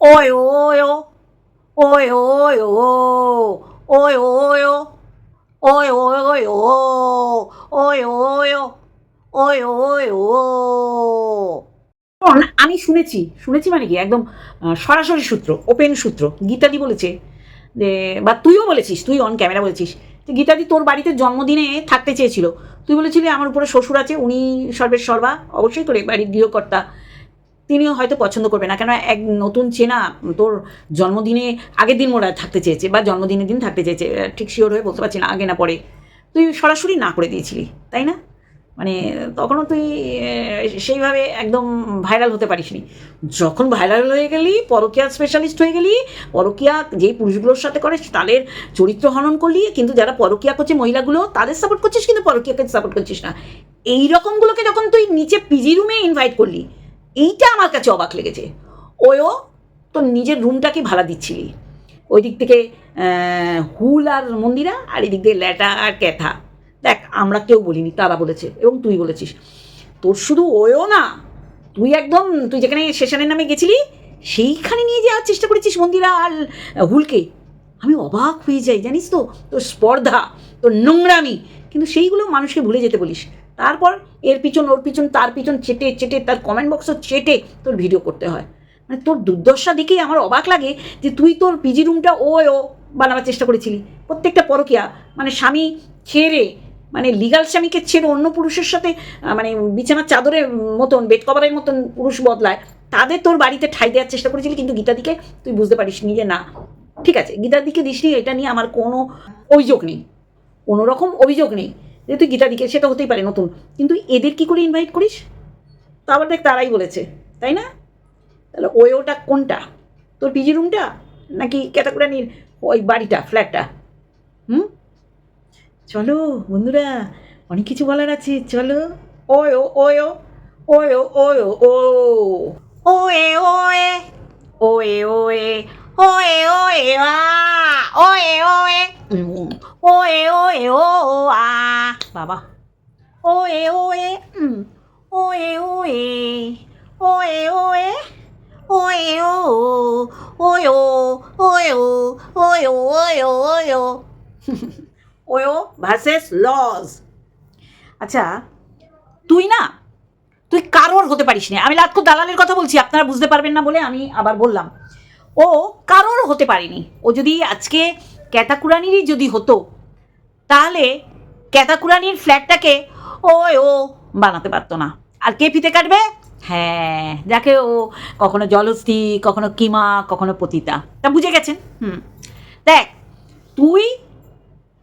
Oi, oi, oi, oi, oi, oi, oi, oi, oi, oi, oi. শোন, আমি শুনেছি শুনেছি মানে কি? একদম সরাসরি সূত্র ওপেন সূত্র। গীতাদি বলেছে যে বা তুইও বলেছিস তুই অন ক্যামেরা বলেছিস যে গীতাদি তোর বাড়িতে জন্মদিনে থাকতে চেয়েছিল। তুই বলেছিলি আমার উপরে শ্বশুর আছে উনি সর্বের সর্বা অবশ্যই তোর বাড়ির গৃহকর্তা। তিনিও হয়তো পছন্দ করবে না। কেন এক নতুন চেনা তোর জন্মদিনে আগের দিন ওরা থাকতে চেয়েছে বা জন্মদিনের দিন থাকতে চেয়েছে ঠিক শিওর হয়ে বলতে পারছি না, আগে না পরে। তুই সরাসরি না করে দিয়েছিলি, তাই না? মানে তখনও তুই সেইভাবে একদম ভাইরাল হতে পারিসনি। যখন ভাইরাল হয়ে গেলি, পরকিয়া স্পেশালিস্ট হয়ে গেলি, পরকিয়া যেই পুরুষগুলোর সাথে করে তাদের চরিত্র হনন করলি, কিন্তু যারা পরকিয়া করছে মহিলাগুলো, তাদের সাপোর্ট করছিস, কিন্তু পরকিয়াকে সাপোর্ট করছিস না। এই রকমগুলোকে যখন তুই নিচে পিজি রুমে ইনভাইট করলি এইটা আমার কাছে অবাক লেগেছে। ওয়ও তোর নিজের রুমটাকে ভাড়া দিচ্ছিলি। ওই দিক থেকে হুল আর মন্দিরা, আর এদিক দিয়ে ল্যাটা আর ক্যাথা। দেখ, আমরা কেউ বলিনি, তারা বলেছে, এবং তুই বলেছিস। তোর শুধু ওয়ও না, তুই একদম, তুই যেখানে সেশনের নামে গেছিলি, সেইখানে নিয়ে যাওয়ার চেষ্টা করেছিস মন্দিরা আর হুলকে। আমি অবাক হয়ে যাই, জানিস তো? তোর স্পর্ধা, তোর নোংরামি। কিন্তু সেইগুলো মানুষকে ভুলে যেতে বলিস। তারপর এর পিছন, ওর পিছন, তার পিছন চেটে চেটে তার কমেন্ট বক্সও চেটে তোর ভিডিও করতে হয়। মানে তোর দুর্দশা দেখেই আমার অবাক লাগে যে তুই তোর পিজি রুমটা ও ও বানাবার চেষ্টা করেছিলি। প্রত্যেকটা পরকিয়া মানে স্বামী ছেড়ে মানে লিগাল স্বামীকে ছেড়ে অন্য পুরুষের সাথে মানে বিছানার চাদরের মতন বেড কভারের মতন পুরুষ বদলায়, তাদের তোর বাড়িতে ঠাই দেওয়ার চেষ্টা করেছিলি কিন্তু গীতাদিকে তুই বুঝতে পারিস নি যে না। ঠিক আছে, গীতাদিকে দিসনি এটা নিয়ে আমার কোনো অভিযোগ নেই। কোনো রকম অভিযোগ নেই। যে তুই গীতাদিকে সেটা হতেই পারে নতুন। কিন্তু এদের কি করে ইনভাইট করিস? তা আবার দেখ, তারাই বলেছে, তাই না? তাহলে ওই ওটা কোনটা? তোর পিজি রুমটা নাকি ক্যাটাকুরানির ওই বাড়িটা ফ্ল্যাটটা হুম? চলো, বন্ধুরা, অনেক কিছু বলার আছে। চলো। ওয় ও ওয় ও ওয় ও। ওয় ও ও ওয়ে ও ওয়ে। ওয়ে ওয়ে আ ওয়ে ওয়ে ওয়ে ওয়ে ও আ বাবা ওয়ে ওয়ে ওয়ে ওয়ে ওয়ে ওয়ে ওয়ে ও ওয়ে ও ওয়ে ও ওয়ে ও ওয়ে ও ওয়ে ও ওয়ো ভার্সেস লজ আচ্ছা তুই না, তুই কারোর হতে পারিস না। আমি লাটকো দালালের কথা বলছি, আপনারা বুঝতে পারবেন না বলে আমি আবার বললাম। ও কারোর হতে পারেনি। ও যদি আজকে ক্যাতাকুরানিরই যদি হতো, তাহলে ক্যাতাকুরানির ফ্ল্যাটটাকে ও ও বানাতে পারতো না। আর কে ফিতে কাটবে? হ্যাঁ যাকে ও কখনো জলস্থি কখনো কিমা, কখনো পতিতা। তা বুঝে গেছেন? হুম। দেখ, তুই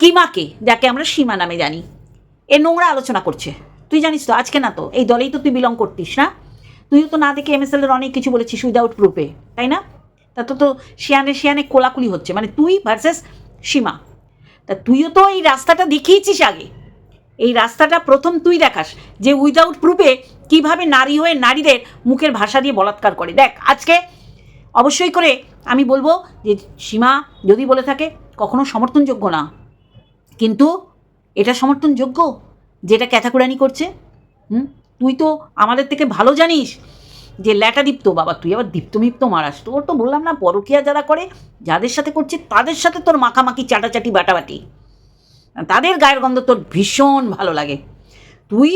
কিমাকে, যাকে আমরা সীমা নামে জানি, এ নোংরা আলোচনা করছে। তুই জানিস তো, আজকে না তো, এই দলেই তো তুই বিলং করতিস না। তুইও তো না দেখে এমএসএল এর অনেক কিছু বলেছিস উইদাউট প্রুফে তাই না? তা তো তো শিয়ানে শিয়ানে কোলাকুলি হচ্ছে। মানে তুই ভার্সেস সীমা। তা তুইও তো এই রাস্তাটা দেখিয়েছিস আগে। এই রাস্তাটা প্রথম তুই দেখাস যে উইদাউট প্রুফে কীভাবে নারী হয়ে নারীদের মুখের ভাষা দিয়ে বলাৎকার করে। দেখ, আজকে অবশ্যই করে আমি বলব যে সীমা যদি বলে থাকে, কখনো সমর্থনযোগ্য না। কিন্তু এটা সমর্থনযোগ্য, যেটা ক্যাথাকুরানি করছে। হুম? তুই তো আমাদের থেকে ভালো জানিস যে ল্যাটা দীপ্ত বাবা, তুই আবার দীপ্ত মিপ্ত মারাস। তোর তো বললাম না, পরকিয়া যারা করে, যাদের সাথে করছে, তাদের সাথে তোর মাখামাখি, চাটাচাটি, বাটাবাটি। তাদের গায়ের গন্ধ তোর ভীষণ ভালো লাগে। তুই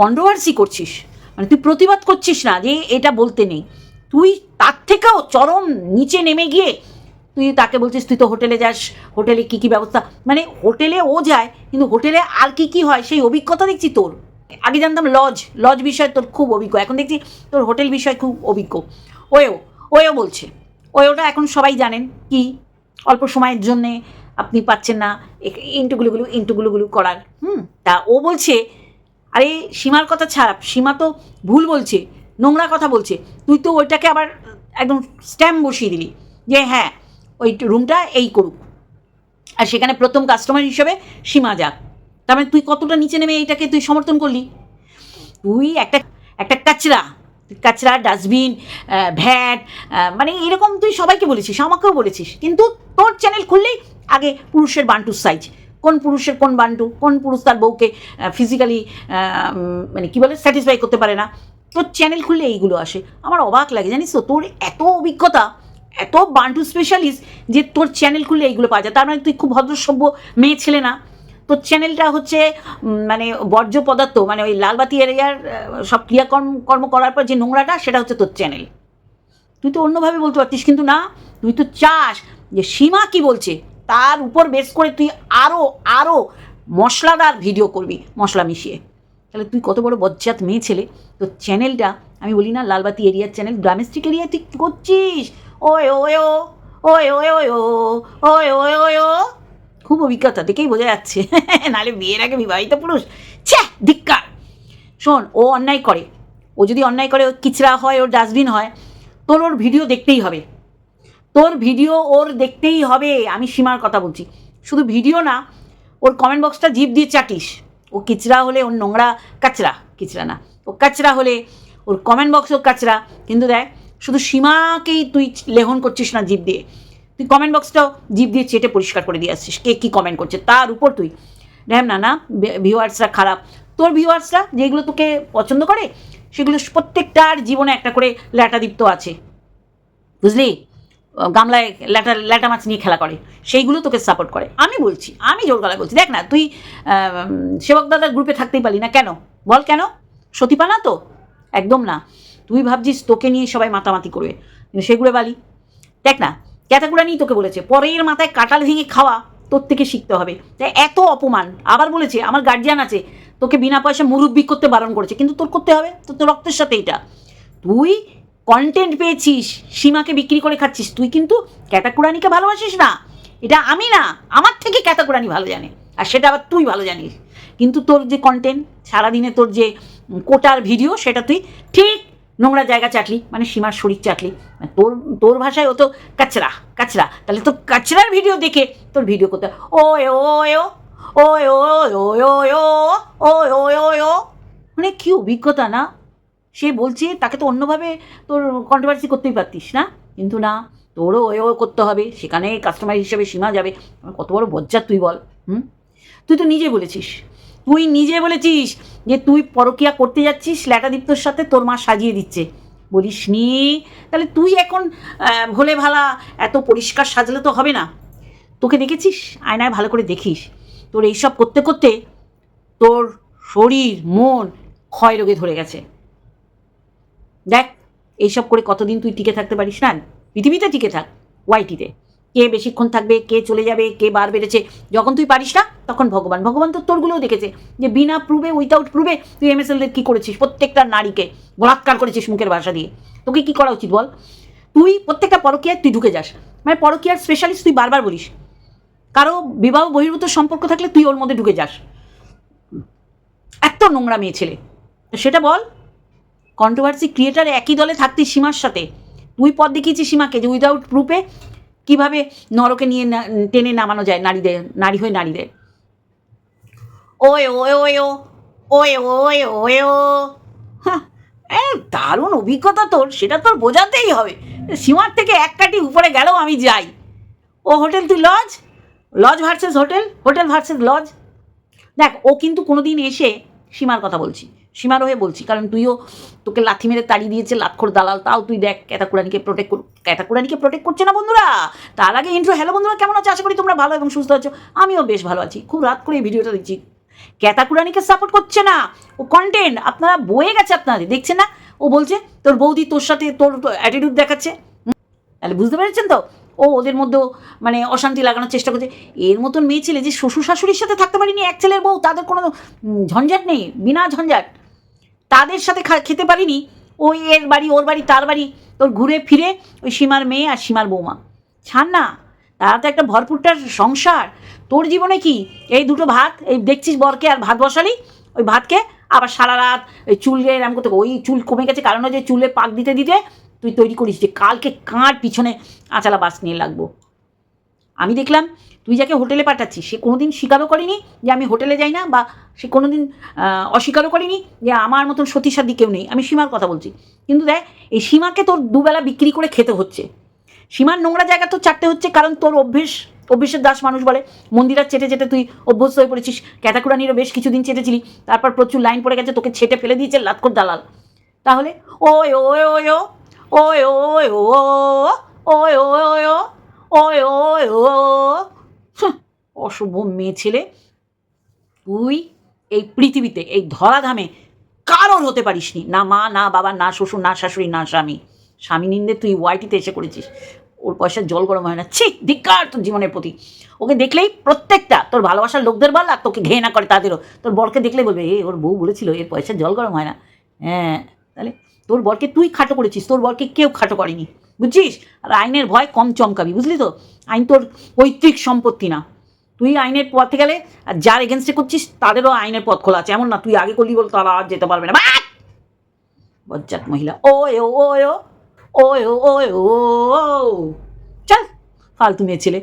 কন্ট্রোভার্সি করছিস মানে তুই প্রতিবাদ করছিস না যে এটা বলতে নেই। তুই তার থেকেও চরম নিচে নেমে গিয়ে, তুই তাকে বলছিস, তুই তো হোটেলে যাস, হোটেলে কী কী ব্যবস্থা মানে হোটেলে ও যায়, কিন্তু হোটেলে আর কি কি হয়, সেই অভিজ্ঞতা দেখছি তোর। আগে জানতাম লজ লজ বিষয় তোর খুব অভিজ্ঞ। এখন দেখছি তোর হোটেল বিষয় খুব অভিজ্ঞ। ওয়েও ওয়েও বলছে। ওয়েওটা এখন সবাই জানেন কি? অল্প সময়ের জন্যে আপনি পাচ্ছেন না ইন্টুগুলোগুলো ইন্টুগুলোগুলো করার। হুম, তা ও বলছে, আরে সীমার কথা ছাড়া, সীমা তো ভুল বলছে, নোংরা কথা বলছে। তুই তো ওইটাকে আবার একদম স্ট্যাম্প বসিয়ে দিলি যে হ্যাঁ ওই রুমটা এই করুক। আর সেখানে প্রথম কাস্টমার হিসেবে সীমা যাক। তার মানে তুই কতটা নিচে নেমে এইটাকে তুই সমর্থন করলি? তুই একটা একটা কাচরা কাচরা, ডাস্টবিন ভ্যাট মানে এরকম তুই সবাইকে বলেছিস, আমাকেও বলেছিস। কিন্তু তোর চ্যানেল খুললেই আগে পুরুষের বান্টুর সাইজ কোন পুরুষের কোন বান্টু, কোন পুরুষ তার বউকে ফিজিক্যালি মানে কী বলে স্যাটিসফাই করতে পারে না। তোর চ্যানেল খুললে এইগুলো আসে। আমার অবাক লাগে, জানিস তো, তোর এত অভিজ্ঞতা, এত বান্টু স্পেশালিস্ট যে তোর চ্যানেল খুললে এইগুলো পাওয়া যায়। তার মানে তুই খুব ভদ্রসভ্য মেয়ে ছেলে না। তোর চ্যানেলটা হচ্ছে মানে বর্জ্য পদার্থ মানে ওই লালবাতি এরিয়ার সব ক্রিয়াকর্ম, কর্ম করার পর যে নোংরাটা, সেটা হচ্ছে তোর চ্যানেল তুই তো অন্যভাবে বলতে পারতিস, কিন্তু না, তুই তো চাস যে সীমা কি বলছে, তার উপর বেস করে তুই আরও আরও মশলাদার ভিডিও করবি, মশলা মিশিয়ে। তাহলে তুই কত বড় বজ্জাত মেয়ে ছেলে, তোর চ্যানেলটা আমি বলি না লালবাতি এরিয়ার চ্যানেল ডোমেস্টিক এরিয়া তুই করছিস? ওয় ওয় ও ওয় ওয় ও ওয় ওয় ও। খুব অভিজ্ঞতা, দেখেই বোঝা যাচ্ছে। নাহলে বিয়ের আগে বিবাহিত পুরুষ? ছ্যা ধিক্কার। শোন, ও অন্যায় করে। ও যদি অন্যায় করে কিচড়া হয়, ওর ডাস্টবিন হয়, তোর ওর ভিডিও দেখতেই হবে। তোর ভিডিও ওর দেখতেই হবে, আমি সীমার কথা বলছি। শুধু ভিডিও না, ওর কমেন্ট বক্সটা জিপ দিয়ে চাটিস। ও কিচড়া হলে ওর নোংরা কাচরা কিচড়া না। ও কাচরা হলে ওর কমেন্ট বক্সও কাচরা। কিন্তু দেখ, শুধু সীমাকেই তুই লেহন করছিস না জিপ দিয়ে। তুই কমেন্ট বক্সটাও জিভ দিয়ে চেটে পরিষ্কার করে দিয়ে আসছিস। কে কী কমেন্ট করছে? তার উপর তুই। দেখ না না ভিউয়ার্সরা খারাপ। তোর ভিউয়ার্সরা যেগুলো তোকে পছন্দ করে, সেগুলো প্রত্যেকটার জীবনে একটা করে ল্যাটাদীপ্ত আছে। বুঝলি? গামলায় ল্যাটা ল্যাটা মাছ নিয়ে খেলা করে। সেইগুলো তোকে সাপোর্ট করে। আমি বলছি, আমি জোর গলায় বলছি। দেখ না, তুই সেবক দাদার গ্রুপে থাকতেই পারলি না। কেন? বল কেন? সতীপা না তো? একদম না। তুই ভাবছিস তোকে নিয়ে সবাই মাতামাতি করবে। সেগুলো বালি। দেখ না ক্যাতাকুড়া নিয়ে তোকে বলেছে, পরের মাথায় কাটাল ভেঙে খাওয়া তোর থেকে শিখতে হবে। তাই এত অপমান, আবার বলেছে, আমার গার্জিয়ান আছে, তোকে বিনা পয়সা মুরব্বি করতে বারণ করেছে, কিন্তু তোর করতে হবে, তোর তো রক্তের সাথে এটা। তুই কন্টেন্ট পেয়েছিস, সীমাকে বিক্রি করে খাচ্ছিস, তুই কিন্তু ক্যাতাকুরানিকে ভালোবাসিস না। এটা আমি না, আমার থেকে ক্যাতাকুরানি ভালো জানে, আর সেটা আবার তুই ভালো জানিস। কিন্তু তোর যে কন্টেন্ট সারাদিনে তোর যে কোটার ভিডিও সেটা তুই ঠিক নোংরা জায়গা চাটলি মানে সীমার শরীর চাটলি। মানে তোর তোর ভাষায় ও তো কাচরা কাচরা। তাহলে তোর কাচরার ভিডিও দেখে তোর ভিডিও করতে ও, ওয় ওয় ওয় ওয়, ও, ওয় ওয় ওয়, ও। মানে কি অভিজ্ঞতা না? সে বলছে, তাকে তো অন্যভাবে তোর কন্ট্রোভার্সি করতেই পারতিস না? কিন্তু না, তোরও ওয়ে ও করতে হবে। সেখানে কাস্টমার হিসেবে সীমা যাবে। কত বড় বজ্জার তুই বল, হুম? তুই তো নিজে বলেছিস। তুই নিজে বলেছিস যে তুই পরকিয়া করতে যাচ্ছিস, ল্যাটাদীপ্তর সাথে তোর মা সাজিয়ে দিচ্ছে। বলিস নি, তাহলে তুই এখন ভোলে ভালা, এত পরিষ্কার সাজলে তো হবে না। তোকে দেখেছিস? আয়নায় ভালো করে দেখিস। তোর এইসব করতে করতে তোর শরীর, মন ক্ষয় রোগে ধরে গেছে। দেখ, এইসব করে কতদিন তুই টিকে থাকতে পারিস না? পৃথিবীতে টিকে থাক ওয়াইটিতে কে বেশিক্ষণ থাকবে, কে চলে যাবে, কে বার বেড়েছে, যখন তুই পারিস না, তখন ভগবান। ভগবান তো তোরগুলোও দেখেছে যে বিনা প্রুভে উইথাউট প্রুভে তুই এমএসএলদের কী করেছিস? প্রত্যেকটা নারীকে বলাৎকার করেছিস মুখের ভাষা দিয়ে। তোকে কী করা উচিত বল? তুই প্রত্যেকটা পরকীয়ায় তুই ঢুকে যাস। মানে পরকীয়ার স্পেশালিস্ট তুই বারবার বলিস। কারও বিবাহ বহির্ভূত সম্পর্ক থাকলে তুই ওর মধ্যে ঢুকে যাস। এত নোংরা মেয়ে ছেলে। সেটা বল কন্ট্রোভার্সি ক্রিয়েটার একই দলে থাকতি সীমার সাথে। তুই পথ দেখিয়েছিস সীমাকে যে উইদাউট প্রুফে কীভাবে নরকে নিয়ে টেনে নামানো যায় নারীদের নারী হয়ে নারীদের? ওয়ে ওয়ে ওয়ে ও ওয়ে ওয়ে ওয়ে ও। হ্যাঁ, দারুণ অভিজ্ঞতা তোর সেটা তোর বোঝাতেই হবে। সীমার থেকে এক কাটি উপরে গেলেও আমি যাই। ও হোটেল তুই lodge? Lodge versus hotel? Hotel versus lodge? দেখ ও কিন্তু কোনোদিন এসে সীমার কথা বলছি। সীমার হয়ে বলছি, কারণ তুইও তোকে লাথি মেরে তাড়িয়ে দিয়েছে, লাতখোর দালাল, তাও তুই দেখ ক্যাতাকুরানিকে প্রোটেক্ট কর ক্যাতাকুরানিকে প্রোটেক্ট করছে না বন্ধুরা? তার আগে ইন্ট্রো হ্যালো বন্ধুরা, কেমন আছো? আশা করি তোমরা ভালো এবং সুস্থ আছো। আমিও বেশ ভালো আছি। খুব রাত করে এই ভিডিওটা দেখছি। ক্যাতাকুরানিকে সাপোর্ট করছে না। ও কন্টেন্ট আপনারা বয়ে গেছে আপনাদের, দেখছেন না? ও বলছে, তোর বৌদি তোর সাথে তোর অ্যাটিটিউড দেখাচ্ছে। তাহলে বুঝতে পেরেছেন তো? ও ওদের মধ্যেও মানে অশান্তি লাগানোর চেষ্টা করছে। এর মতন মেয়ে ছেলে যে শ্বশুর শাশুড়ির সাথে থাকতে পারিনি, এক ছেলের বউ, তাদের কোনো ঝঞ্ঝাট নেই, বিনা ঝঞ্ঝাট। তাদের সাথে খেতে পারিনি। ওই এর বাড়ি, ওর বাড়ি, তার বাড়ি তোর ঘুরে ফিরে ওই সীমার মেয়ে আর সীমার বৌমা। ছাড় না, তারা তো একটা ভরপুরটার সংসার। তোর জীবনে কি এই দুটো ভাত, এই দেখছিস বরকে আর ভাত বসালি? ওই ভাতকে আবার সারা রাত ওই চুলে এরম করতে, ওই চুল কমে গেছে কারণ যে চুলে পাক দিতে দিতে তুই তৈরি করিস যে কালকে কার পিছনে আঁচালা বাস নিয়ে লাগবো। আমি দেখলাম তুই যাকে হোটেলে পাঠাচ্ছিস সে কোনোদিন স্বীকারও করেনি যে আমি হোটেলে যাই না বা সে কোনোদিন আহ, অস্বীকারও করেনি যে আমার মতন সতীসাদি কেউ নেই আমি সীমার কথা বলছি কিন্তু দেখ এই সীমাকে তোর দুবেলা বিক্রি করে খেতে হচ্ছে সীমার নোংরা জায়গা তো চাটতে হচ্ছে কারণ তোর অভ্যেস অভ্যেসের দাস মানুষ বলে মন্দিরার চেটে চেটে তুই অভ্যস্ত হয়ে পড়েছিস ক্যাতাকুরানিরও বেশ কিছুদিন চেটেছিলি তারপর প্রচুর লাইন পড়ে গেছে তোকে ছেটে ফেলে দিয়েছে লাতকর দালাল তাহলে ওয় ওয় ওয় ও ওয় ওয় ও ওয় ওই ও। অশুভ মেয়ে ছেলে। তুই এই পৃথিবীতে, এই ধরাধামে কারোর হতে পারিস নি না মা, না বাবা, না শ্বশুর, না শাশুড়ি, না স্বামী। স্বামী নিন্দে তুই ওয়াইটিতে এসে করেছিস। ওর পয়সার জল গরম হয় না। ছি, ধিক্কার তোর জীবনের প্রতি। ওকে দেখলেই প্রত্যেকটা, তোর ভালোবাসার লোকদের বল আর তোকে ঘেয়ে না করে তাদেরও। তোর বরকে দেখলে বলবে, এ, ওর বউ বলেছিল, এর পয়সার জল গরম হয় না। হ্যাঁ তাহলে তোর বরকে তুই খাটো করেছিস। তোর বরকে কেউ খাটো করেনি। বুঝছিস? আর আইনের ভয় কম চমকাবি, বুঝলি তো? আইন তোর পৈতৃক সম্পত্তি না। তুই আইনের পথে গেলে, আর যার এগেনস্টে করছিস, তাদেরও আইনের পথ খোলা আছে। এমন না, তুই আগে করলি বলে তারা আর যেতে পারবে না! বজ্জাত মহিলা। ও এ ও ও ও ও ও চল, ফালতু মেয়ে ছেলে।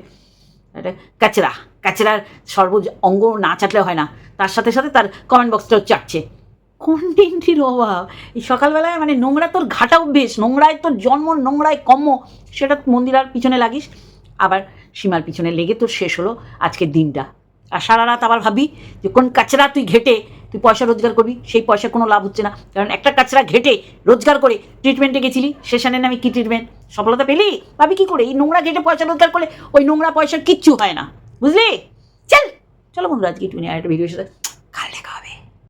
এটা কাচরা। কাচরার সর্বজ অঙ্গ না চাটলে হয় না। তার সাথে সাথে তার কমেন্ট বক্সটাও চাটছে। কন্টেন্টের অভাব? এই সকালবেলায় মানে নোংরা তোর ঘাটা অভ্যেস, নোংরায় তোর জন্ম, নোংরায় কম্ম সেটা মন্দিরার পিছনে লাগিস। আবার সীমার পিছনে লেগে তোর শেষ হলো আজকের দিনটা। আর সারা রাত আবার ভাবি যে কোন কাচরা তুই ঘেটে তুই পয়সা রোজগার করবি, সেই পয়সার কোনো লাভ হচ্ছে না। কারণ একটা কাচরা ঘেটে রোজগার করে ট্রিটমেন্টে গেছিলি সেশনের নামে কী ট্রিটমেন্ট সফলতা পেলি? ভাবি কী করে? এই নোংরা ঘেটে পয়সা রোজগার করলে ওই নোংরা পয়সার কিচ্ছু হয় না। বুঝলি? চল, চলো বন্ধুরা আজকে একটু একটা ভিডিও সাথে।